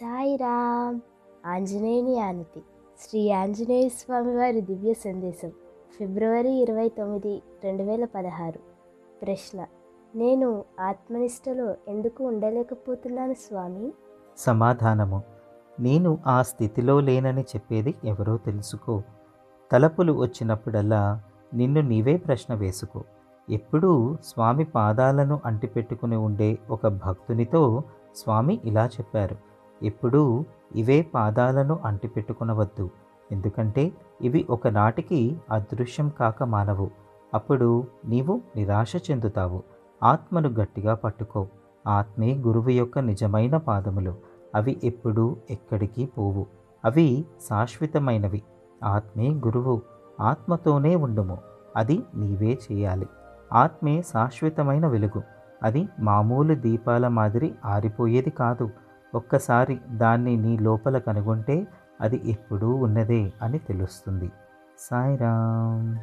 సాయిరామ్. ఆంజనేయుని ఆనతి. శ్రీ ఆంజనేయ స్వామి వారి దివ్య సందేశం. ఫిబ్రవరి ఇరవై తొమ్మిది రెండు వేల పదహారు. ప్రశ్న నేను ఆత్మనిష్టలో ఎందుకు ఉండలేకపోతున్నాను స్వామి? సమాధానము నేను ఆ స్థితిలో లేనని చెప్పేది ఎవరో తెలుసుకో. తలపులు వచ్చినప్పుడల్లా నిన్ను నీవే ప్రశ్న వేసుకో. ఎప్పుడూ స్వామి పాదాలను అంటిపెట్టుకుని ఉండే ఒక భక్తునితో స్వామి ఇలా చెప్పారు. ఎప్పుడూ ఇవే పాదాలను అంటిపెట్టుకునవద్దు. ఎందుకంటే ఇవి ఒకనాటికి అదృశ్యం కాక మానవు. అప్పుడు నీవు నిరాశ చెందుతావు. ఆత్మను గట్టిగా పట్టుకో. ఆత్మే గురువు యొక్క నిజమైన పాదములు. అవి ఎప్పుడూ ఎక్కడికి పోవు. అవి శాశ్వతమైనవి. ఆత్మే గురువు. ఆత్మతోనే ఉండుము. అది నీవే చేయాలి. ఆత్మే శాశ్వతమైన వెలుగు. అది మామూలు దీపాల మాదిరి ఆరిపోయేది కాదు. ఒక్కసారి దాన్ని నీ లోపల కనుగొంటే అది ఎప్పుడూ ఉన్నదే అని తెలుస్తుంది. సాయిరామ్.